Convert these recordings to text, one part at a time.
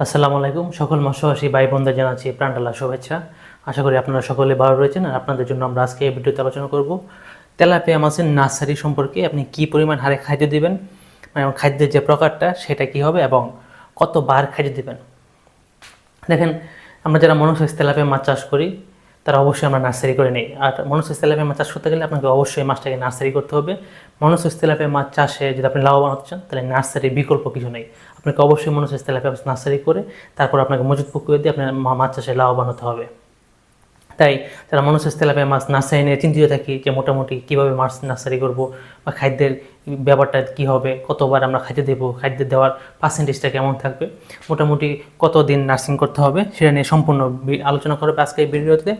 আসসালামু আলাইকুম। সকল মাসবাসী ভাই বোনদের জানাচ্ছি প্রাণটালা শুভেচ্ছা। আশা করি আপনারা সকলে ভালো রয়েছেন আর আপনাদের জন্য আমরা আজকে এই ভিডিওতে আলোচনা করব তেলাপিয়া মাছের নার্সারি সম্পর্কে আপনি কি পরিমাণ হারে খাদ্য দিবেন মানে খাদ্যের যে প্রকারটা সেটা কি হবে এবং কত বার খাদ্য দিবেন। দেখেন, আমরা যারা মনোসেস তেলাপিয়া মাছ চাষ করি তারা অবশ্যই আমরা নার্সারি করে নেই। আর মনুষ্য ইস্তেলাপে মাছ চাষ করতে গেলে আপনাকে অবশ্যই মাছটাকে নার্সারি করতে হবে। মনুষ্য ইস্তেলাপে মাছ চাষে যদি আপনি লাভবান হতে চান, তাহলে নার্সারির বিকল্প কিছু নেই। আপনাকে অবশ্যই মনুষ্য ইস্তেলাপে নার্সারি করে, তারপর আপনাকে মজুত পুকুরে দিয়ে আপনার মাছ চাষে লাভবান হতে হবে। তাই যারা মনোসেস তেলাপিয়া মাছ নার্সারি নিয়ে চিন্তিত থাকি যে মোটামুটি কীভাবে মাছ নার্সারি করব বা খাদ্যের ব্যাপারটা কী হবে, কতবার আমরা খাদ্য দেবো, খাদ্য দেওয়ার পার্সেন্টেজটা কেমন থাকবে, মোটামুটি কত দিন নার্সিং করতে হবে সেটা নিয়ে সম্পূর্ণ আলোচনা করবে আজকে এই ভিডিওতে।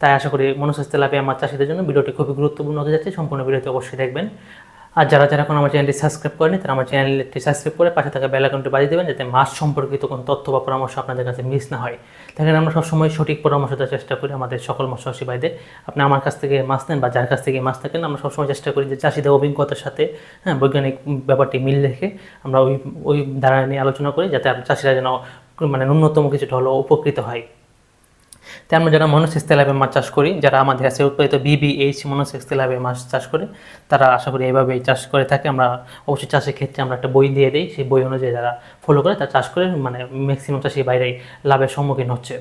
তাই আশা করি মনোসেস তেলাপিয়া মাছ চাষিদের জন্য। ভিডিওটি খুবই গুরুত্বপূর্ণ হতে যাচ্ছে, সম্পূর্ণ ভিডিওটি অবশ্যই দেখবেন। আর যারা যারা এখন আমার চ্যানেলটি সাবস্ক্রাইব করেনি, তারা আমার চ্যানেলটি সাবস্ক্রাইব করে পাশে থাকা বেল আইকনটি বাজিয়ে দেবেন যাতে মাছ সম্পর্কিত কোনো তথ্য বা পরামর্শ আপনাদের কাছে মিস না হয়। দেখেন, আমরা সবসময় সঠিক পরামর্শ দেওয়ার চেষ্টা করি আমাদের সকল মৎস্যবাসী ভাইদের। আপনি আমার কাছ থেকে মাছ নেন বা যার কাছ থেকে মাছ থাকেন, আমরা সবসময় চেষ্টা করি যে চাষিদের অভিজ্ঞতার সাথে হ্যাঁ বৈজ্ঞানিক ব্যাপারটি মিল রেখে আমরা ওই ওই দ্বারা নিয়ে আলোচনা করি যাতে চাষিরা যেন মানে ন্যূনতম কিছুটা হলেও উপকৃত হয়। তাই আমরা যারা তেলাপে মাছ চাষ করি, যারা আমাদের কাছে উৎপাদিত বিবিএইচ তেলাপে মাছ চাষ করে, তারা আশা করি এইভাবেই চাষ করে থাকে। আমরা অবশ্যই চাষের ক্ষেত্রে আমরা একটা বই দিয়ে দিই। সেই বই অনুযায়ী যারা ফলো করে, তারা চাষ করে মানে ম্যাক্সিমাম চাষি বাইরেই লাভের সম্মুখীন হচ্ছে।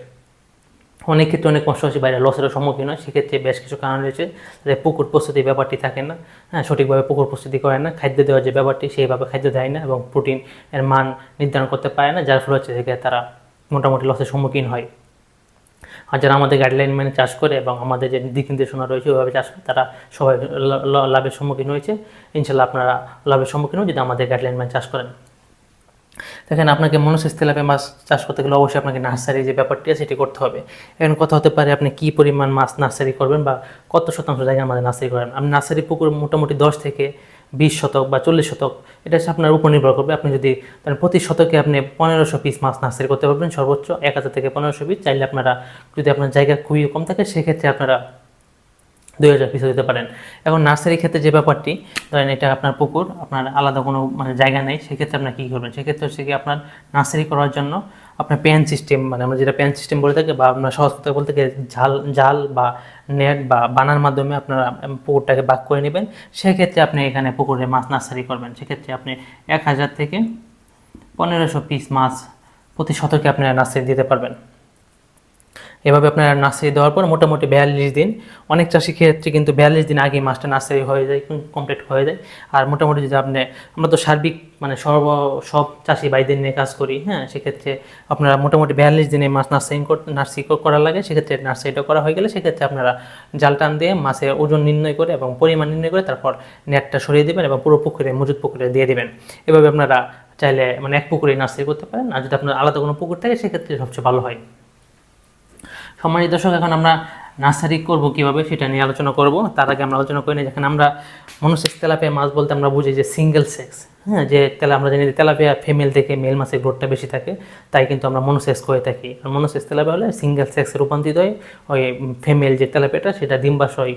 অনেক ক্ষেত্রে অনেক মৎস্যবাসী বাইরে লসের সম্মুখীন হয়। সেক্ষেত্রে বেশ কিছু কারণ রয়েছে। তাদের পুকুর প্রস্তুতির ব্যাপারটি থাকে না। হ্যাঁ সঠিকভাবে পুকুর প্রস্তুতি করে না। খাদ্য দেওয়ার যে ব্যাপারটি, সেইভাবে খাদ্য দেয় না এবং প্রোটিন এর মান নির্ধারণ করতে পারে না। যার ফলে হচ্ছে তারা মোটামুটি লসের সম্মুখীন হয়। আর যারা আমাদের গাইডলাইন মেনে চাষ করে এবং আমাদের যে দিক নির্দেশনা রয়েছে, ওইভাবে চাষ করে, তারা সবাই লাভের সম্মুখীন হয়েছে। ইনশাল্লাহ আপনারা লাভের সম্মুখীন যদি আমাদের গাইডলাইন মেনে চাষ করেন। দেখেন, আপনাকে মনোসেস তেলাপে মাছ চাষ করতে গেলে অবশ্যই আপনাকে নার্সারি যে ব্যাপারটি আছে, সেটি করতে হবে। এখন কথা হতে পারে, আপনি কী পরিমাণ মাছ নার্সারি করবেন বা কত শতাংশ জায়গায় আমাদের নার্সারি করবেন আপনি নার্সারি পুকুর মোটামুটি দশ থেকে বিশ শতক বা চল্লিশ শতক, এটা হচ্ছে আপনার উপর নির্ভর করবে। আপনি যদি প্রতি শতকে আপনি পনেরোশো পিস মাছ নার্সারি করতে পারবেন, সর্বোচ্চ এক হাজার থেকে পনেরোশো পিস চাইলে আপনারা যদি আপনার জায়গা খুবই কম থাকে, সেক্ষেত্রে আপনারা দুই হাজার পিসও দিতে পারেন। এখন নার্সারি ক্ষেত্রে যে ব্যাপারটি, ধরেন এটা আপনার পুকুর, আপনার আলাদা কোনো মানে জায়গা নেই, সেক্ষেত্রে আপনার কী করবেন? সেক্ষেত্রে হচ্ছে কি আপনার নার্সারি করার জন্য আপনার প্যান সিস্টেম মানে আমরা যেটা প্যান সিস্টেম বলে থাকি বা আপনার সহজ কথা বলতে গেলে জাল জাল বা নেট বা বানার মাধ্যমে আপনারা পুকুরটাকে বাক করে নেবেন। সেক্ষেত্রে আপনি এখানে পুকুরে মাছ নার্সারি করবেন। সেক্ষেত্রে আপনি এক হাজার থেকে পনেরোশো পিস মাছ প্রতি শতকে আপনারা নার্সারি দিতে পারবেন। এভাবে আপনারা নার্সারি দেওয়ার পর মোটামুটি বিয়াল্লিশ দিন, অনেক চাষি ক্ষেত্রে কিন্তু বিয়াল্লিশ দিন আগেই মাছটা নার্সারি হয়ে যায় কমপ্লিট হয়ে যায়। আর মোটামুটি যদি আপনি, আমরা তো সার্বিক মানে সর্ব, সব চাষি ভাইদের নিয়ে কাজ করি হ্যাঁ সেক্ষেত্রে আপনারা মোটামুটি বিয়াল্লিশ দিনে মাছ নার্সারিং করতে নার্সারি করা লাগে। সেক্ষেত্রে নার্সারিটা করা হয়ে গেলে সেক্ষেত্রে আপনারা জাল টান দিয়ে মাছের ওজন নির্ণয় করে এবং পরিমাণ নির্ণয় করে তারপর নেটটা সরিয়ে দেবেন এবং পুরো পুকুরে মজুদ পুকুরে দিয়ে দেবেন। এভাবে আপনারা চাইলে মানে এক পুকুরে নার্সারি করতে পারেন। আর যদি আপনার আলাদা কোনো পুকুর থাকে, সেক্ষেত্রে সবচেয়ে ভালো হয়। সম্মানিত দর্শক, এখন আমরা নার্সারি করব কীভাবে সেটা নিয়ে আলোচনা করব। তার আগে আমরা আলোচনা করি না, যেখানে আমরা মনোসেক্স তেলাপিয়া মাছ বলতে আমরা বুঝি যে সিঙ্গেল সেক্স হ্যাঁ যে তেলা আমরা জানি তেলাপিয়া ফিমেল থেকে মেল মাছের গ্রোথটা বেশি থাকে, তাই কিন্তু আমরা মনোসেক্স করে থাকি। আর মনোসেক্স তেলাপিয়া হলে সিঙ্গেল সেক্সে রূপান্তরিত হয় ওই ফিমেল যে তেলাপিয়াটা, সেটা ডিম্বাশয়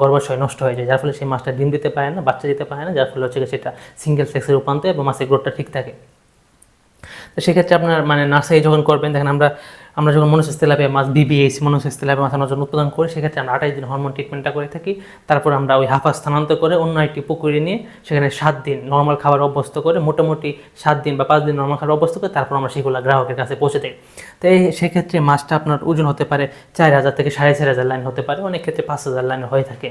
গর্ভাশয় নষ্ট হয়ে যায়, যার ফলে সেই মাছটা ডিম দিতে পারে না, বাচ্চা দিতে পারে না, যার ফলে হচ্ছে সেটা সিঙ্গেল সেক্সে রূপান্তর এবং মাছের গ্রোথটা ঠিক থাকে। তো সেক্ষেত্রে আপনার মানে নার্সারি যখন করবেন, দেখেন আমরা আমরা যখন মনোসেস তেলাপিয়া মাছ বিবিএস মনোসেস তেলাপিয়া মাছ আমরা যখন উৎপাদন করি, সেক্ষেত্রে আমরা আঠাশ দিন হরমোন ট্রিটমেন্টটা করে থাকি। তারপর আমরা ওই হাফা স্থানান্তর করে অন্য একটি পুকুরে নিয়ে সেখানে সাত দিন নর্মাল খাবার অভ্যস্ত করে, মোটামুটি সাত দিন বা পাঁচ দিন নর্মাল খাবার অভ্যস্ত করে, তারপর আমরা সেগুলো গ্রাহকের কাছে পৌঁছে দিই। তো এই সেক্ষেত্রে মাছটা আপনার ওজন হতে পারে চার হাজার থেকে সাড়ে চার হাজার লাইন হতে পারে, অনেক ক্ষেত্রে পাঁচ হাজার লাইন হয়ে থাকে।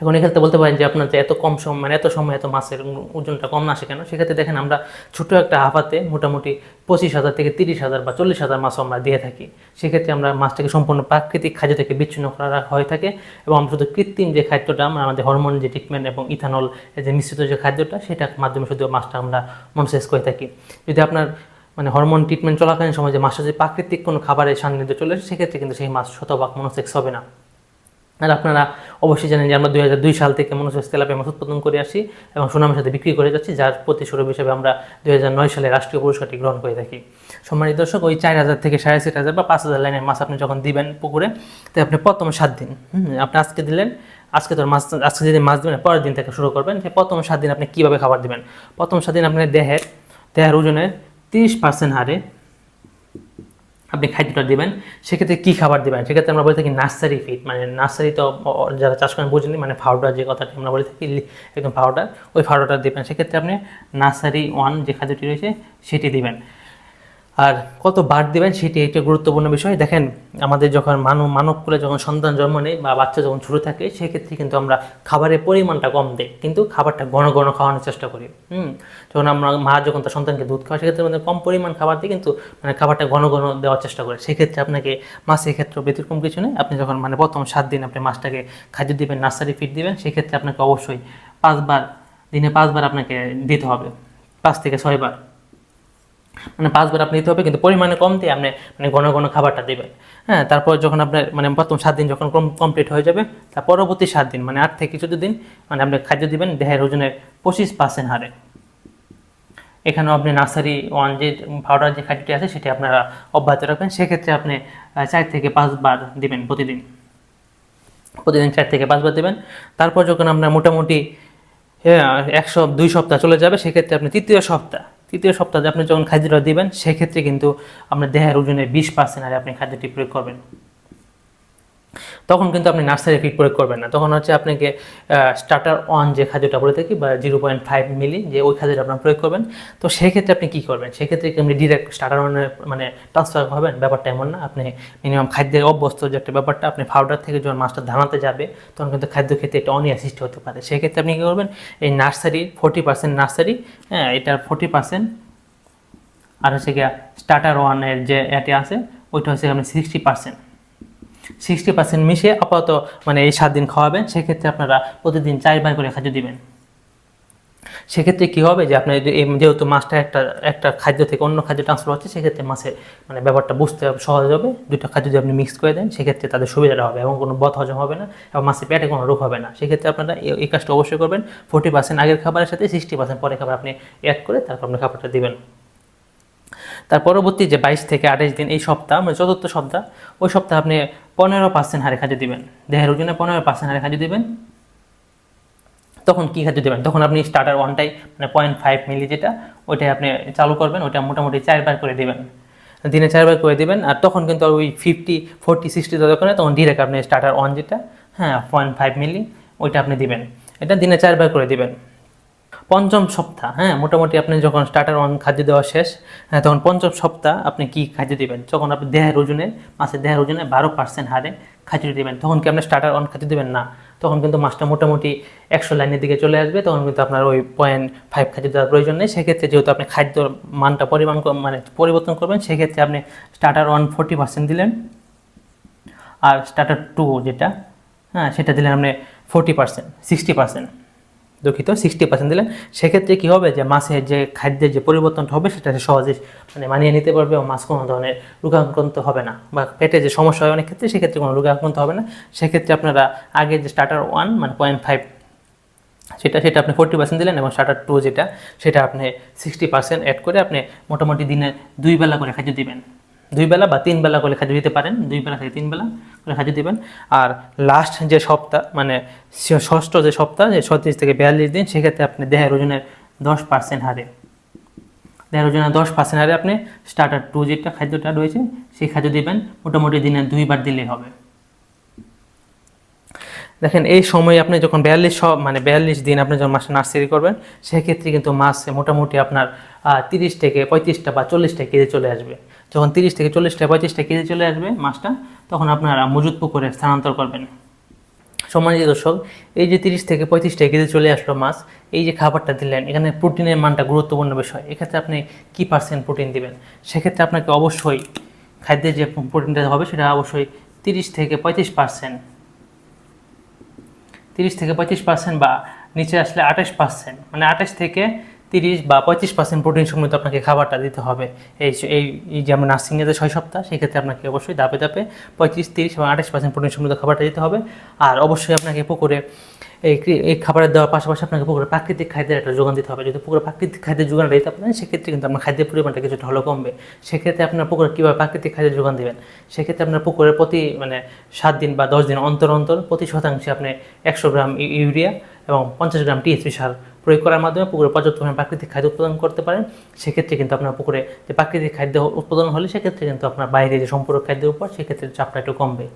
এখন এক্ষেত্রে বলতে পারেন যে আপনার যে এত কম সময় মানে এত সময়, এত মাছের ওজনটা কম না আসে কেন সেক্ষেত্রে দেখেন আমরা ছোটো একটা হাফাতে মোটামুটি পঁচিশ হাজার থেকে তিরিশ হাজার বা চল্লিশ হাজার মাছও আমরা দিয়ে থাকি। সেক্ষেত্রে আমরা মাছটাকে সম্পূর্ণ প্রাকৃতিক খাদ্য থেকে বিচ্ছিন্ন করা হয়ে থাকে এবং আমরা শুধু কৃত্রিম যে খাদ্যটা আমরা আমাদের হরমোন যে ট্রিটমেন্ট এবং ইথানল যে মিশ্রিত যে খাদ্যটা, সেটার মাধ্যমে শুধু মাছটা আমরা মনসেস করে থাকি। যদি আপনার মানে হরমোন ট্রিটমেন্ট চলাকালীন সময় যে মাছটা যদি প্রাকৃতিক কোনো খাবারের সান্নিধ্য চলে আসে, সেক্ষেত্রে কিন্তু সেই মাছ শতভাগ মনোসেক্স হবে না। আর আপনারা অবশ্যই জানেন যে আমরা দুই হাজার দুই সাল থেকে মনোসেক্স তেলাপিয়া মাছ উৎপাদন করে আসি এবং সুনামের সাথে বিক্রি করে যাচ্ছি, যার প্রতি স্বরূপ হিসেবে আমরা দুই হাজার নয় সালে রাষ্ট্রীয় পুরস্কারটি গ্রহণ করে থাকি। সম্মানিত দর্শক, ওই চার হাজার থেকে সাড়ে চার হাজার বা পাঁচ হাজার লাইনের মাছ আপনি যখন দিবেন পুকুরে তো আপনি প্রথম সাত দিন আপনি আজকে দিলেন, আজকে তোর মাছ, আজকে যদি মাছ দিবেন, পরের দিন থেকে শুরু করবেন, সে প্রথম সাত দিন আপনি কীভাবে খাবার দিবেন? প্রথম সাত দিন আপনি দেহের দেহের ওজনের তিরিশ পার্সেন্ট হারে আপনি খাদ্যটা দেবেন, সেক্ষেত্রে কী খাবার দেবেন? সেক্ষেত্রে আমরা বলে থাকি নার্সারি ফিড মানে নার্সারি তো যারা চাষ করেন বুঝেনি মানে ফাউডার যে কথাটি আমরা বলে থাকি একদম ফাউডার ওই ফাউডারটা দেবেন। সেক্ষেত্রে আপনি নার্সারি ওয়ান যে খাদ্যটি রয়েছে, সেটি দিবেন। আর কত বার দেবেন সেটি একটা গুরুত্বপূর্ণ বিষয়। দেখেন, আমাদের যখন মানব মানব কুলে যখন সন্তান জন্ম নেয় বা বাচ্চা যখন ছোটো থাকে, সেক্ষেত্রে কিন্তু আমরা খাবারের পরিমাণটা কম দিই, কিন্তু খাবারটা ঘন ঘন খাওয়ানোর চেষ্টা করি। হুম? যখন আমরা মা যখন তার সন্তানকে দুধ খাওয়া সেক্ষেত্রে আমাদের কম পরিমাণ খাবার দিই কিন্তু মানে খাবারটা ঘন ঘন দেওয়ার চেষ্টা করে। সেক্ষেত্রে আপনাকে মাছের ক্ষেত্রে ব্যতিক্রম কিছু নেই। আপনি যখন মানে প্রথম সাত দিন আপনি মাছটাকে খাদ্য দিবেন, নার্সারি ফিড দিবেন, সেক্ষেত্রে আপনাকে অবশ্যই পাঁচবার, দিনে পাঁচবার আপনাকে দিতে হবে, পাঁচ থেকে ছয়বার। মানে পাঁচবার আপনি দিতে হবে কিন্তু পরিমাণে কম দিয়ে আপনি মানে ঘন ঘন খাবারটা দেবেন। হ্যাঁ তারপর যখন আপনার মানে প্রথম সাত দিন যখন কমপ্লিট হয়ে যাবে তার পরবর্তী সাত দিন মানে আট থেকে চোদ্দ দিন মানে আপনি খাদ্য দিবেন দেহের ওজনের পঁচিশ পার্সেন্ট হারে। এখানেও আপনি নার্সারি ওয়ান যে পাউডার যে খাদ্যটি আছে সেটি আপনারা অব্যাহত রাখবেন। সেক্ষেত্রে আপনি চার থেকে পাঁচবার দিবেন প্রতিদিন। প্রতিদিন চার থেকে পাঁচবার দেবেন। তারপর যখন আপনার মোটামুটি হ্যাঁ, সপ্তাহ দুই সপ্তাহ চলে যাবে সেক্ষেত্রে আপনি তৃতীয় সপ্তাহ তৃতীয় সপ্তাহে আপনি যখন খাদ্যটা দেবেন, সেক্ষেত্রে কিন্তু আপনার দেহের ওজনের বিশ পার্সেন্ট হারে আপনি খাদ্যটি প্রয়োগ করবেন। তখন কিন্তু আপনি নার্সারি ফিড প্রয়োগ করবেন না। তখন হচ্ছে আপনাকে স্টার্টার অন যে খাদ্যটা বলে থাকি বা জিরো পয়েন্ট ফাইভ মিলি যে ওই খাদ্যটা আপনার প্রয়োগ করবেন। তো সেক্ষেত্রে আপনি কী করবেন? সেক্ষেত্রে আপনি ডিরেক্ট স্টার্টার অনের মানে ট্রান্সফার হবেন? ব্যাপারটা এমন না। আপনি মিনিমাম খাদ্যের অভ্যস্ত যে একটা ব্যাপারটা, আপনি পাউডার থেকে যখন মাছটা ধানাতে যাবে, তখন কিন্তু খাদ্য খেতে একটা অনিয়া সৃষ্টি হতে পারে। সেক্ষেত্রে আপনি কী করবেন? এই নার্সারি ফোর্টি পার্সেন্ট নার্সারি হ্যাঁ এটার ফোর্টি পার্সেন্ট আর হচ্ছে গিয়া স্টার্টার ওয়ানের যে এটি আছে, ওইটা হচ্ছে আপনি সিক্সটি পার্সেন্ট সিক্সটি পার্সেন্ট মিশিয়ে আপাতত মানে এই সাত দিন খাওয়াবেন, সেক্ষেত্রে আপনারা প্রতিদিন চারবার করে খাদ্য দিবেন। সেক্ষেত্রে কী হবে যে আপনার যেহেতু মাছটা একটা একটা খাদ্য থেকে অন্য খাদ্য ট্রান্সফার হচ্ছে, সেক্ষেত্রে মাছের মানে ব্যাপারটা বুঝতে সহজ হবে। দুটো খাদ্য যদি আপনি মিক্স করে দেন, সেক্ষেত্রে তাদের সুবিধাটা হবে এবং কোনো বদ হজম হবে না এবং মাছের পেটে কোনো রোগ হবে না। সেক্ষেত্রে আপনারা এই কাজটা অবশ্যই করবেন। ফোর্টি পার্সেন্ট আগের খাবারের সাথে সিক্সটি পার্সেন্ট পরে খাবার আপনি অ্যাড করে তারপর আপনি খাবারটা দিবেন। তার পরবর্তী যে বাইশ থেকে আঠাশ দিন এই সপ্তাহ মানে চতুর্থ সপ্তাহ, ওই সপ্তাহে আপনি পনেরো পার্সেন্ট হারে খাদ্য দিবেন। দেহের ওজনে পনেরো পার্সেন্ট হারে খাদ্য দেবেন। তখন কী খাদ্য দেবেন? তখন আপনি স্টার্টার ওয়ানটাই মানে পয়েন্ট ফাইভ মিলি যেটা, ওইটাই আপনি চালু করবেন, ওইটা মোটামুটি চারবার করে দিবেন। দিনে চারবার করে দিবেন, আর তখন কিন্তু ওই ফিফটি ফোরটি সিক্সটি নেই তখন ডিরেক্ট আপনি স্টার্টার ওয়ান যেটা হ্যাঁ পয়েন্ট ফাইভ মিলি ওইটা আপনি দিবেন। এটা দিনে চারবার করে দিবেন। পঞ্চম সপ্তাহ হ্যাঁ মোটামুটি আপনি যখন স্টার্টার ওয়ান খাদ্য দেওয়া শেষ হ্যাঁ তখন পঞ্চম সপ্তাহ আপনি কি খাদ্য দিবেন? যখন আপনি দেহের ওজনে মাছের দেহের ওজনে বারো পার্সেন্ট হারে খাদ্য দিবেন, তখন কি আপনি স্টার্টার ওয়ান খাদ্য দেবেন? না, তখন কিন্তু মাছটা মোটামুটি একশো লাইনের দিকে চলে আসবে, তখন কিন্তু আপনার ওই পয়েন্ট ফাইভ খাদ্য দেওয়ার প্রয়োজন নেই। সেক্ষেত্রে যেহেতু আপনি খাদ্যর মানটা পরিমাণ মানে পরিবর্তন করবেন, সেক্ষেত্রে আপনি স্টার্টার ওয়ান ফোর্টি পার্সেন্ট দিলেন। আর স্টার্টার টু যেটা হ্যাঁ সেটা দিলেন আপনি ফোর্টি পার্সেন্ট সিক্সটি পার্সেন্ট দুঃখিত সিক্সটি পার্সেন্ট দিলেন। সেক্ষেত্রে কী হবে যে মাছের যে খাদ্যের যে পরিবর্তনটা হবে, সেটা সে সহজে মানে মানিয়ে নিতে পারবে এবং মাছ কোনো ধরনের রোগাক্রান্ত হবে না বা পেটে যে সমস্যা হয় অনেক ক্ষেত্রে, সেক্ষেত্রে কোনো রোগাক্রান্ত হবে না। সেক্ষেত্রে আপনারা আগে যে স্টার্টার ওয়ান মানে পয়েন্ট ফাইভ সেটা সেটা আপনি ফোর্টি পার্সেন্ট দিলেন এবং স্টার্টার টু যেটা, সেটা আপনি সিক্সটি পার্সেন্ট অ্যাড করে আপনি মোটামুটি দিনে দুই বেলা করে খাদ্য দিবেন। দুই বেলা বা তিন বেলা করে খাদ্য দিতে পারেন। দুই বেলা থেকে তিন বেলা। খাদ্য দিবেন। আর লাস্ট যে সপ্তাহ মানে ষষ্ঠ যে সপ্তাহ, যে ছত্রিশ থেকে বিয়াল্লিশ দিন, সেক্ষেত্রে আপনি দেহের ওজনের দশ পার্সেন্ট হারে। দেহের ওজনের দশ পার্সেন্ট হারে আপনি স্টার্টার টু যেটা খাদ্যটা রয়েছে, সেই খাদ্য দিবেন। মোটামুটি দিনে দুইবার দিলেই হবে। দেখেন, এই সময় আপনি যখন বিয়াল্লিশ মানে বিয়াল্লিশ দিন আপনি যখন মাছটা নার্সারি করবেন, সেক্ষেত্রে কিন্তু মাছ মোটামুটি আপনার তিরিশ থেকে পঁয়ত্রিশটা বা চল্লিশটা কেজি চলে আসবে। যখন তিরিশ থেকে চল্লিশটা পঁয়ত্রিশটা কেজি চলে আসবে মাছটা, তখন আপনারা মজুত পুকুরে স্থানান্তর করবেন। সম্মানিত দর্শক, এই যে তিরিশ থেকে পঁয়ত্রিশটা কেজি চলে আসলো মাছ, এই যে খাবারটা দিলেন, এখানে প্রোটিনের মানটা গুরুত্বপূর্ণ বিষয়। এক্ষেত্রে আপনি কী পার্সেন্ট প্রোটিন দিবেন? সেক্ষেত্রে আপনাকে অবশ্যই খাদ্যের যে প্রোটিনটা হবে, সেটা অবশ্যই তিরিশ থেকে পঁয়ত্রিশ পার্সেন্ট তিরিশ থেকে পঁয়ত্রিশ পার্সেন্ট বা নিচে আসলে আঠাশ পার্সেন্ট মানে আঠাশ থেকে তিরিশ বা পঁয়ত্রিশ পার্সেন্ট প্রোটিন সমৃদ্ধ আপনাকে খাবারটা দিতে হবে। এই এই এই যে আমরা নার্সিংয়ে যে ছয় সপ্তাহ, সেক্ষেত্রে আপনাকে অবশ্যই ধাপে ধাপে পঁয়ত্রিশ, তিরিশ এবং আঠাশ পার্সেন্ট প্রোটিন সমৃদ্ধ খাবারটা দিতে হবে। আর অবশ্যই আপনাকে পুকুরে এই এই খাবারের দেওয়ার পাশাপাশি আপনাকে পুকুরে প্রাকৃতিক খাদ্যের একটা যোগান দিতে হবে। যদি পুকুরে প্রাকৃতিক খাদ্যের যোগান দিতে পারেন, সেক্ষেত্রে কিন্তু আপনার খাদ্যের পরিমাণটা কিছুটা হলেও কমবে। সেক্ষেত্রে আপনার পুকুরে কীভাবে প্রাকৃতিক খাদ্যের যোগান দেবেন? সেক্ষেত্রে আপনার পুকুরে প্রতি মানে সাত দিন বা দশ দিন অন্তর অন্তর প্রতি শতাংশে আপনি একশো গ্রাম ইউরিয়া এবং পঞ্চাশ গ্রাম টিএসপি সার প্রয়োগ করার মাধ্যমে পুকুরে পর্যাপ্ত পরিমাণে প্রাকৃতিক খাদ্য উৎপাদন করতে পারেন, সেক্ষেত্রে কিন্তু আপনার পুকুরে যে প্রাকৃতিক খাদ্য উৎপাদন হলে সেক্ষেত্রে কিন্তু আপনার বাইরে যে সম্পূরক খাদ্যের উপর সেক্ষেত্রে চাপটা একটু কমবে।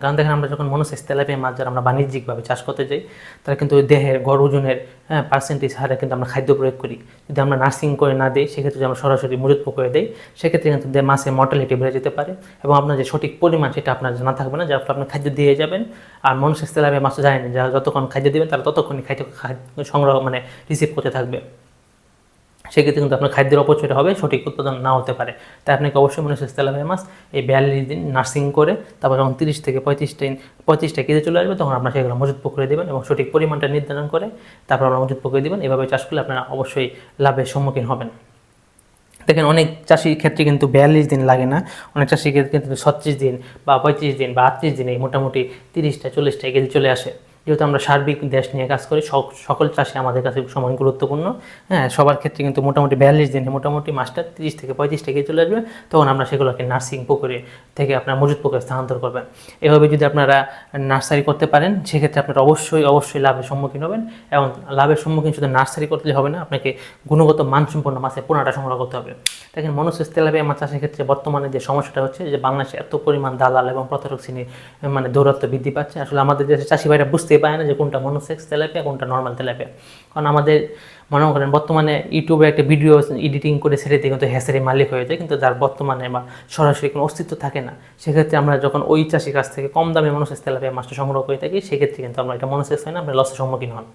কারণ দেখেন আমরা যখন মনোসেস তেলাপিয়া মাছ যারা আমরা বাণিজ্যিকভাবে চাষ করতে যাই, তারা কিন্তু দেহের গড় ওজনের হ্যাঁ পার্সেন্টেজ হারে কিন্তু আমরা খাদ্য প্রয়োগ করি। যদি আমরা নার্সিং করে না দিই, সেক্ষেত্রে আমরা সরাসরি মজুত করে দিই, সেক্ষেত্রে কিন্তু মাছের মর্টালিটি বেড়ে যেতে পারে এবং আপনার যে সঠিক পরিমাণ সেটা আপনার জানা থাকবে না, যার ফলে আপনি খাদ্য দিয়ে যাবেন। আর মনোসেস তেলাপিয়া মাছ জানেন যারা যতক্ষণ খাদ্য দেবেন, তারা ততক্ষণই খাদ্য সংগ্রহ মানে রিসিভ করতে থাকবে। সেক্ষেত্রে কিন্তু আপনার খাদ্যের অপচয়টা হবে, সঠিক উৎপাদন না হতে পারে। তাই আপনাকে অবশ্যই মনে হচ্ছে তেলাপিয়া মাছ এই বিয়াল্লিশ দিন নার্সিং করে, তারপর যখন তিরিশ থেকে পঁয়ত্রিশ দিন, পঁয়ত্রিশটা কেজি চলে আসবে, তখন আপনার সেগুলো মজুত পুকুরে দেবেন এবং সঠিক পরিমাণটা নির্ধারণ করে তারপর আপনার মজুত পুকুরে দেবেন। এভাবে চাষ করলে আপনারা অবশ্যই লাভের সম্মুখীন হবেন। দেখেন, অনেক চাষির ক্ষেত্রে কিন্তু বিয়াল্লিশ দিন লাগে না। অনেক চাষির ক্ষেত্রে কিন্তু ছত্রিশ দিন বা পঁয়ত্রিশ দিন বা আটত্রিশ দিনে মোটামুটি তিরিশটা, চল্লিশটা কেজি চলে আসে। যেহেতু আমরা সার্বিক দেশ নিয়ে কাজ করি, সক- সকল চাষি আমাদের কাছে সময় গুরুত্বপূর্ণ। হ্যাঁ সবার ক্ষেত্রে কিন্তু মোটামুটি বিয়াল্লিশ দিনে মোটামুটি মাছটা তিরিশ থেকে পঁয়ত্রিশটা কেজি চলে আসবে, তখন আমরা সেগুলোকে নার্সিং পুকুরে থেকে আপনার মজুত পুকুরে স্থানান্তর করবেন। এভাবে যদি আপনারা নার্সারি করতে পারেন, সেক্ষেত্রে আপনারা অবশ্যই অবশ্যই লাভের সম্মুখীন হবেন এবং লাভের সম্মুখীন শুধু নার্সারি করতে হবে না, আপনাকে গুণগত মানসম্পন্ন মাছের পোনাটা সংগ্রহ করতে হবে। দেখেন মনোসেস তেলাপিয়া মাছ চাষের ক্ষেত্রে বর্তমানে যে সমস্যাটা হচ্ছে যে বাংলাদেশে এত পরিমাণ দালাল এবং প্রতারক শ্রেণির মানে দৌরত্ব বৃদ্ধি পাচ্ছে। আসলে আমাদের দেশে চাষি ভাইরা বুঝতেই পারে না যে কোনটা মনোসেক্স তেলাপিয়া, কোনটা নর্মাল তেলাপিয়া। কারণ আমাদের, মনে করেন বর্তমানে ইউটিউবে একটা ভিডিও এডিটিং করে দিয়ে কিন্তু হ্যাসারি মালিক হয়ে যায়, কিন্তু যার বর্তমানে বা সরাসরি কোনো অস্তিত্ব থাকে না। সেক্ষেত্রে আমরা যখন ওই চাষির কাছ থেকে কম দামে মনোসেক্স তেলাপিয়া মাছটা সংগ্রহ করে থাকি, সেক্ষেত্রে কিন্তু আমরা এটা মনোসেক্স হয় না, আমরা লসের সম্মুখীন হন।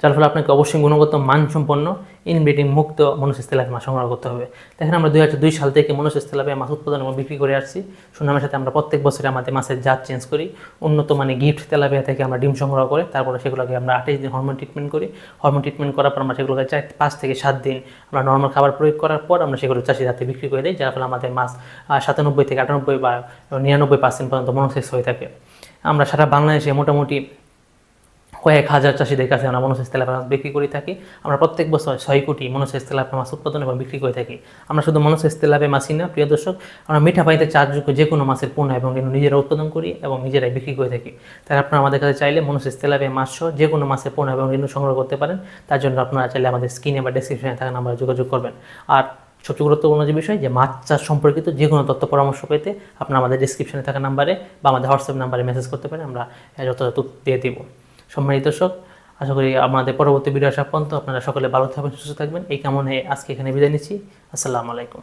যার ফলে আপনাকে অবশ্যই গুণগত মানসম্পন্ন ইনব্রিডিং মুক্ত মনোসেস তেলাপিয়া মাছ সংগ্রহ করতে হবে। দেখেন আমরা দুই হাজার দুই সাল থেকে মনোসেস তেলাপিয়া মাছ উৎপাদন এবং বিক্রি করে আসছি। সুনামের সাথে আমরা প্রত্যেক বছরে আমাদের মাছের জাত চেঞ্জ করি। উন্নত মানে গিফট তেলাপিয়া থেকে আমরা ডিম সংগ্রহ করে, তারপরে সেগুলোকে আমরা আঠাশ দিন হরমোন ট্রিটমেন্ট করি। হরমোন ট্রিটমেন্ট করার পর আমরা সেগুলোকে চার, পাঁচ থেকে সাত দিন আমরা নর্মাল খাবার প্রয়োগ করার পর আমরা সেগুলো চাষির হাতে বিক্রি করে দিই, যার ফলে আমাদের মাছ সাতানব্বই থেকে আটানব্বই বা নিরানব্বই পার্সেন্ট পর্যন্ত মনোসেস হয়ে থাকে। আমরা সারা বাংলাদেশে মোটামুটি কয়েক হাজার চাষিদের কাছে আমরা মনোসেস তেলাপিয়া মাছ বিক্রি করে থাকি। আমরা প্রত্যেক বছর ছয় কোটি মনোসেস তেলাপিয়া মাছ উৎপাদন এবং বিক্রি করে থাকি। আমরা শুধু মনোসেস তেলাপিয়া মাছই না, প্রিয় দর্শক, আমরা মিঠা পানিতে চাষযোগ্য যে কোনো মাছের পোনা এবং নিজেরা উৎপাদন করি এবং নিজেরাই বিক্রি করে থাকি। তাই আপনারা আমাদের কাছে চাইলে মনোসেস তেলাপিয়া মাছ সহ যে কোনো মাছের পোনা এবং রেণু সংগ্রহ করতে পারেন। তার জন্য আপনারা চাইলে আমাদের স্ক্রিনে বা ডেসক্রিপশনে থাকা নাম্বারে যোগাযোগ করবেন। আর সবচেয়ে গুরুত্বপূর্ণ যে বিষয়, যে মাছ চাষ সম্পর্কিত যে কোনো তথ্য পরামর্শ পেতে আপনারা আমাদের ডিসক্রিপশনে থাকা নাম্বারে বা আমাদের হোয়াটসঅ্যাপ নাম্বারে মেসেজ করতে পারেন, আমরা যথাযথ দিয়ে দিব। সম্মানিত দর্শক, আশা করি আমাদের পরবর্তী ভিডিও আসা পর্যন্ত আপনারা সকলে ভালো থাকবেন, সুস্থ থাকবেন। এই কামনে আজকে এখানে বিদায় নিচ্ছি। আসসালামু আলাইকুম।